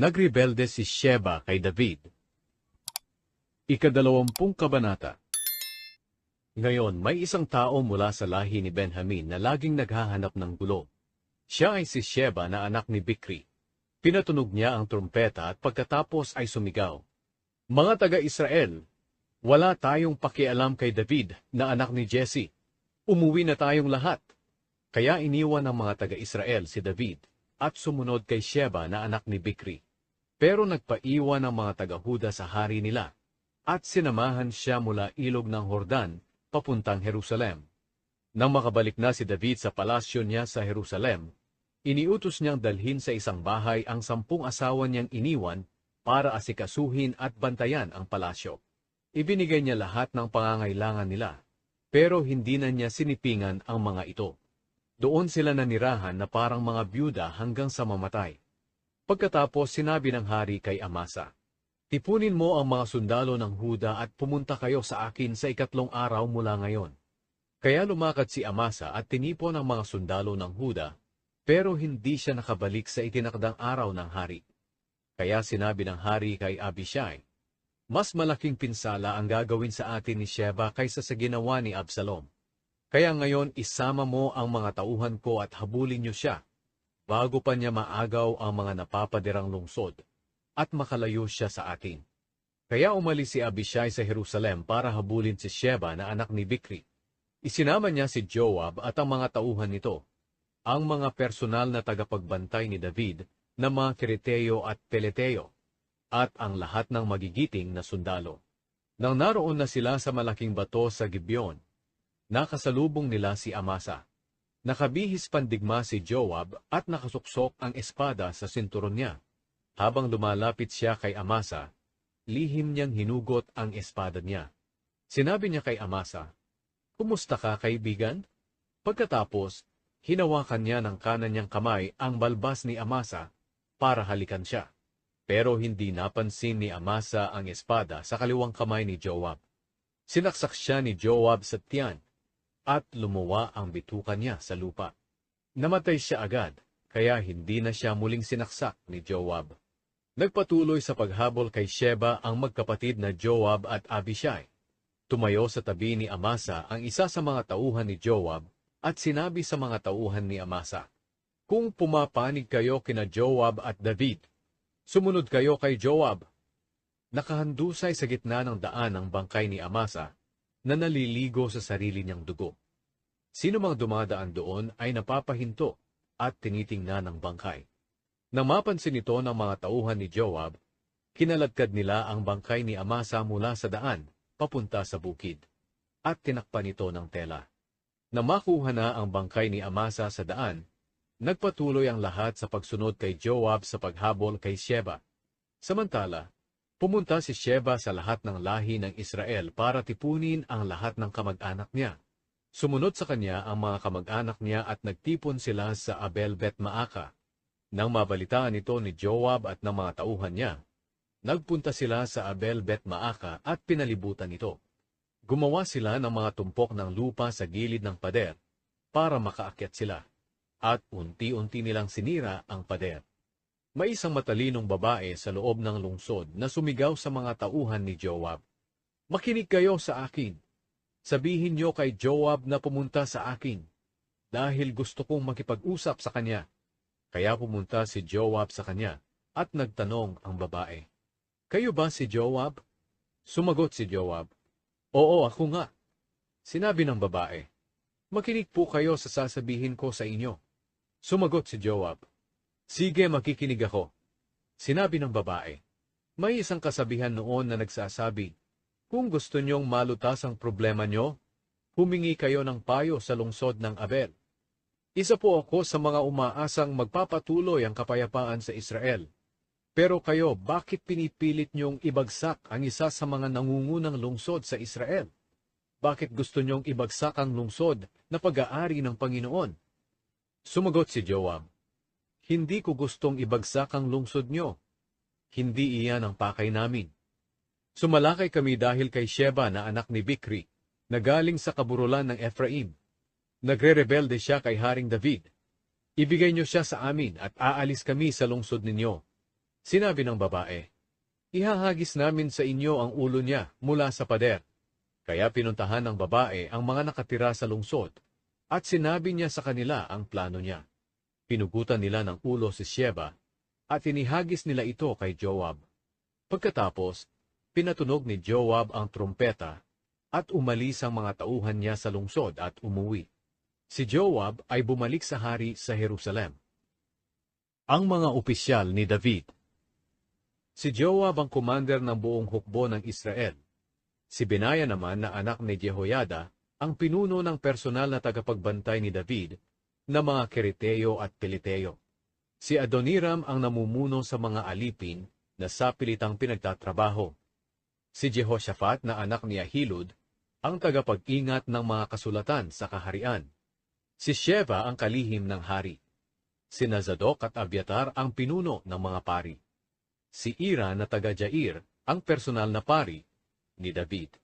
Nagrebelde si Sheba kay David. Ikadalawampung kabanata Ngayon, may isang tao mula sa lahi ni Benjamin na laging naghahanap ng gulo. Siya ay si Sheba na anak ni Bikri. Pinatunog niya ang trumpeta at pagkatapos ay sumigaw. Mga taga-Israel, wala tayong pakialam kay David na anak ni Jesse. Umuwi na tayong lahat. Kaya iniwan ng mga taga-Israel si David at sumunod kay Sheba na anak ni Bikri. Pero nagpaiwan ang mga taga-Huda sa hari nila at sinamahan siya mula ilog ng Hordan papuntang Jerusalem. Nang makabalik na si David sa palasyo niya sa Jerusalem, iniutos niyang dalhin sa isang bahay ang sampung asawa niyang iniwan para asikasuhin at bantayan ang palasyo. Ibinigay niya lahat ng pangangailangan nila, pero hindi na niya sinipingan ang mga ito. Doon sila nanirahan na parang mga byuda hanggang sa mamatay. Pagkatapos sinabi ng hari kay Amasa, Tipunin mo ang mga sundalo ng Huda at pumunta kayo sa akin sa ikatlong araw mula ngayon. Kaya lumakad si Amasa at tinipon ang mga sundalo ng Huda, pero hindi siya nakabalik sa itinakdang araw ng hari. Kaya sinabi ng hari kay Abishai, Mas malaking pinsala ang gagawin sa atin ni Sheba kaysa sa ginawa ni Absalom. Kaya ngayon isama mo ang mga tauhan ko at habulin niyo siya, bago pa niya maagaw ang mga napapadirang lungsod at makalayo siya sa atin. Kaya umalis si Abishai sa Jerusalem para habulin si Sheba na anak ni Bikri. Isinama niya si Joab at ang mga tauhan nito, ang mga personal na tagapagbantay ni David na mga Kiriteo at Peleteo, at ang lahat ng magigiting na sundalo. Nang naroon na sila sa malaking bato sa Gibeon, nakasalubong nila si Amasa. Nakabihis pandigma si Joab at nakasuksok ang espada sa sinturon niya. Habang lumalapit siya kay Amasa, lihim niyang hinugot ang espada niya. Sinabi niya kay Amasa, Kumusta ka, kaibigan? Pagkatapos, hinawakan niya ng kanan niyang kamay ang balbas ni Amasa para halikan siya. Pero hindi napansin ni Amasa ang espada sa kaliwang kamay ni Joab. Sinaksak siya ni Joab sa tiyan at lumuwa ang bituka niya sa lupa. Namatay siya agad, kaya hindi na siya muling sinaksak ni Joab. Nagpatuloy sa paghabol kay Sheba ang magkapatid na Joab at Abishai. Tumayo sa tabi ni Amasa ang isa sa mga tauhan ni Joab at sinabi sa mga tauhan ni Amasa, Kung pumapanig kayo kina Joab at David, sumunod kayo kay Joab. Nakahandusay sa gitna ng daan ang bangkay ni Amasa na naliligo sa sarili niyang dugo. Sino mang dumadaan doon ay napapahinto at tinitingnan ng bangkay. Nang mapansin ito ng mga tauhan ni Joab, kinaladkad nila ang bangkay ni Amasa mula sa daan, papunta sa bukid, at tinakpan ito ng tela. Nang makuha na ang bangkay ni Amasa sa daan, nagpatuloy ang lahat sa pagsunod kay Joab sa paghabol kay Sheba. Samantala, pumunta si Sheba sa lahat ng lahi ng Israel para tipunin ang lahat ng kamag-anak niya. Sumunod sa kanya ang mga kamag-anak niya at nagtipon sila sa Abel Bet Maaka, nang mabalitaan ito ni Joab at ng mga tauhan niya, nagpunta sila sa Abel Bet Maaka at pinalibutan ito. Gumawa sila ng mga tumpok ng lupa sa gilid ng pader para makaakyat sila, at unti-unti nilang sinira ang pader. May isang matalinong babae sa loob ng lungsod na sumigaw sa mga tauhan ni Joab. Makinig kayo sa akin. Sabihin niyo kay Joab na pumunta sa akin, dahil gusto kong makipag-usap sa kanya. Kaya pumunta si Joab sa kanya at nagtanong ang babae. Kayo ba si Joab? Sumagot si Joab. Oo, ako nga. Sinabi ng babae. Makinig po kayo sa sasabihin ko sa inyo. Sumagot si Joab. Sige, makikinig ako. Sinabi ng babae. May isang kasabihan noon na nagsasabi, Kung gusto niyong malutas ang problema niyo, humingi kayo ng payo sa lungsod ng Abel. Isa po ako sa mga umaasang magpapatuloy ang kapayapaan sa Israel. Pero kayo, bakit pinipilit niyong ibagsak ang isa sa mga nangungunang lungsod sa Israel? Bakit gusto niyong ibagsak ang lungsod na pag-aari ng Panginoon? Sumagot si Joab, Hindi ko gustong ibagsak ang lungsod niyo. Hindi iyan ang pakay namin. Sumalakay kami dahil kay Sheba na anak ni Bikri, na galing sa kaburulan ng Ephraim. Nagre-rebelde siya kay Haring David. Ibigay niyo siya sa amin at aalis kami sa lungsod ninyo. Sinabi ng babae, Ihahagis namin sa inyo ang ulo niya mula sa pader. Kaya pinuntahan ng babae ang mga nakatira sa lungsod at sinabi niya sa kanila ang plano niya. Pinugutan nila ng ulo si Sheba at inihagis nila ito kay Joab. Pagkatapos, pinatunog ni Joab ang trumpeta at umalis ang mga tauhan niya sa lungsod at umuwi. Si Joab ay bumalik sa hari sa Jerusalem. Ang mga opisyal ni David Si Joab ang commander ng buong hukbo ng Israel. Si Benaya naman na anak ni Jehoiada ang pinuno ng personal na tagapagbantay ni David na mga Keriteo at Peliteo. Si Adoniram ang namumuno sa mga alipin na sa pilitang pinagtatrabaho. Si Jehoshaphat na anak ni Ahilud ang tagapag-ingat ng mga kasulatan sa kaharian. Si Sheva ang kalihim ng hari. Si Nazadok at Abiatar ang pinuno ng mga pari. Si Ira na taga Jair ang personal na pari ni David.